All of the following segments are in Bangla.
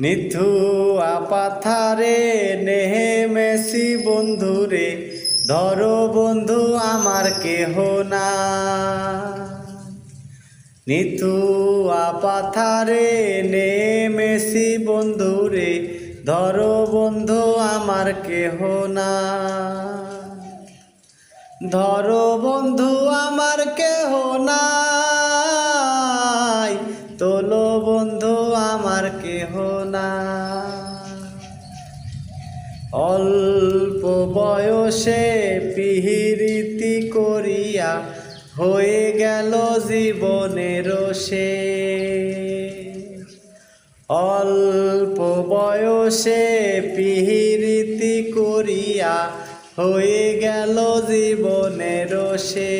নিথু আপাথারে, নেহে মেসি বন্ধুরে, ধরো বন্ধু আমার কেহ না। নিতু আপাথারে নে মেসি বন্ধুরে, ধরো বন্ধু আমার কেহ না। ধরো বন্ধু আমার কেহ নাই অল্প বয়সে পিহিরিতি করিয়া হয়ে গেল জীবনের সে অল্প বয়সে পিহিরিতি করিয়া হয়ে গেল জীবনের সে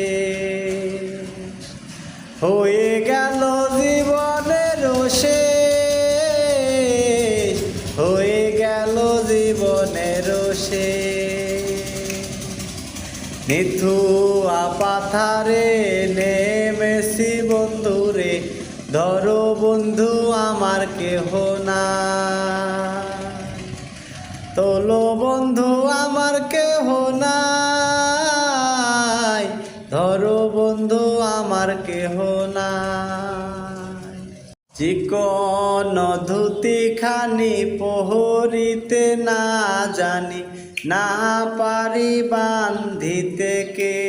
হয়ে গেল জীবনের সে সে। নিথু আপাথারে নেমেছি বন্ধুরে, ধরো বন্ধু আমার কেহ না তোলো বন্ধু আমার কেহ নাই, ধরো বন্ধু আমার কেহ নাই। চিকন ধুতি খানি পোহরিতে না জানি, না পারি বান্ধিতে কে।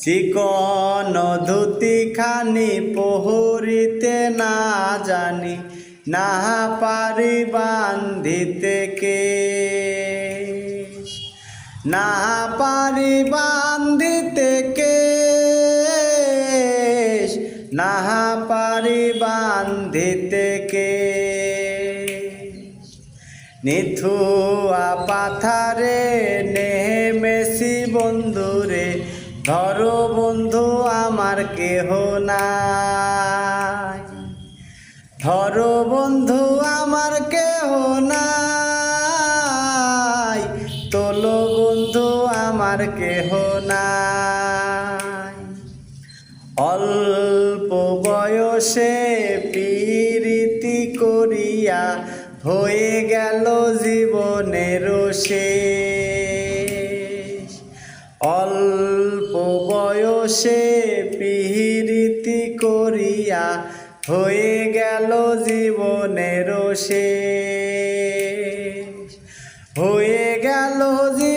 চিকন ধুতি খানি পোহরিতে না জানি, না পারি বান্ধিতে কে। না পারি বান্ধিতে না পারি বান্ধিতে কে? নিথু পাথারে নেমেছি বন্ধুরে, ধরো বন্ধু আমার কেহ নাই। ধরো বন্ধু আমার কেহ নাই, তোলো বন্ধু আমার কেহ নাই। অল্প বয়সে পিরিতি করিয়া হয়ে গেল জীবনের শেষ। অল্প বয়সে পিরিতি করিয়া হয়ে গেল জীবনের শেষ। হয়ে গেল জীবনের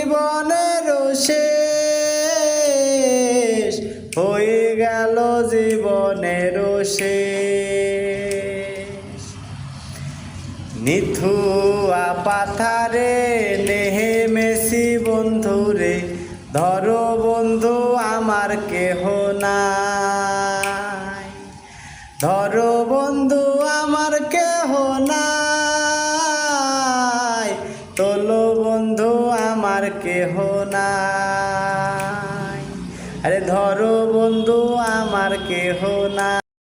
গেল জীবনের শেষ। নিথু পাথারে নেহে মেসি বন্ধুরে, ধরো বন্ধু আমার কেহ নাই। ধরো বন্ধু আমার কেহ নাই, তোলো বন্ধু আমার কেহ নাই। আরে ধরো বন্ধু আমার কেহ নাই।